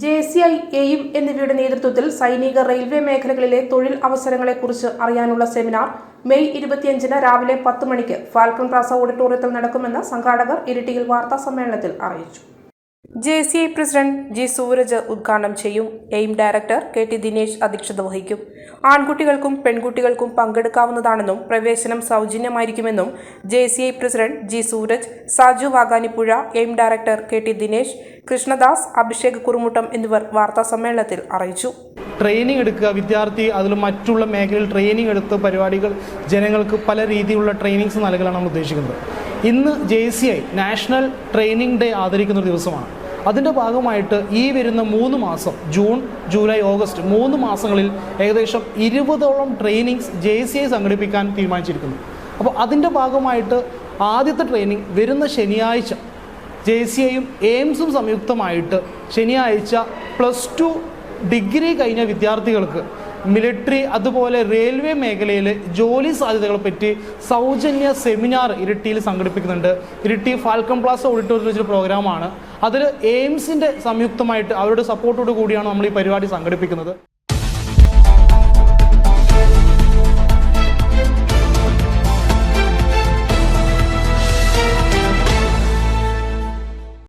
J C I aim എന്നിവയുടെ നേതൃത്വത്തിൽ സൈനിക റെയിൽവേ മേഖലകളിലെ തൊഴിൽ അവസരങ്ങളെക്കുറിച്ച് അറിയാനുള്ള സെമിനാർ മെയ് ഇരുപത്തിയഞ്ചിന് രാവിലെ പത്ത് മണിക്ക് ഫാൽക്കൺ പ്ലാസ ഓഡിറ്റോറിയത്തിൽ നടക്കുമെന്ന് സംഘാടകർ ഇരിട്ടിയിൽ വാർത്താ സമ്മേളനത്തിൽ അറിയിച്ചു. J C I president G Sooraj ഉദ്ഘാടനം ചെയ്യും. AIM director K T Dinesh അധ്യക്ഷത വഹിക്കും. ആൺകുട്ടികൾക്കും പെൺകുട്ടികൾക്കും പങ്കെടുക്കാവുന്നതാണെന്നും പ്രവേശനം സൗജന്യമായിരിക്കുമെന്നും J C I president G Sooraj Saju Vaganippuzha AIM director K T Dinesh Krishnadas Abhishek Kurumuttam എന്നിവർ വാർത്താ സമ്മേളനത്തിൽ അറിയിച്ചു. ട്രെയിനിങ് എടുക്കുക. വിദ്യാർത്ഥി അതിൽ മറ്റുള്ള മേഖലയിൽ ട്രെയിനിങ് എടുത്ത് പരിപാടികൾ ജനങ്ങൾക്ക് പല രീതിയിലുള്ള ട്രെയിനിങ്സ് നൽകലാണ് നമ്മൾ ഉദ്ദേശിക്കുന്നത്. ഇന്ന് J C I national training day ആദരിക്കുന്ന ദിവസമാണ്. അതിന്റെ ഭാഗമായിട്ട് ഈ വരുന്ന മൂന്ന് മാസം ജൂൺ ജൂലൈ ഓഗസ്റ്റ് മൂന്ന് മാസങ്ങളിൽ ഏകദേശം ഇരുപതോളം ട്രെയിനിങ്സ് ജെ സി ഐ സംഘടിപ്പിക്കാൻ തീരുമാനിച്ചിരിക്കുന്നു. അപ്പോൾ അതിന്റെ ഭാഗമായിട്ട് ആദ്യത്തെ ട്രെയിനിങ് വരുന്ന ശനിയാഴ്ച ജെ സി ഐയും എയിംസും സംയുക്തമായിട്ട് ശനിയാഴ്ച പ്ലസ് ടു ഡിഗ്രി കഴിഞ്ഞ വിദ്യാർത്ഥികൾക്ക് മിലിറ്ററി അതുപോലെ റെയിൽവേ മേഖലയിൽ ജോലി സാധ്യതകളെ പറ്റി സൗജന്യ സെമിനാർ ഇരിട്ടിയിൽ സംഘടിപ്പിക്കുന്നുണ്ട്. ഇരിട്ടി ഫാൽക്കൺ പ്ലാസ ഓഡിറ്റോറിയത്തിൽ വെച്ചൊരു പ്രോഗ്രാമാണ്. അതിൽ എയിംസിന്റെ സംയുക്തമായിട്ട് അവരുടെ സപ്പോർട്ടോട് കൂടിയാണ് നമ്മൾ ഈ പരിപാടി സംഘടിപ്പിക്കുന്നത്.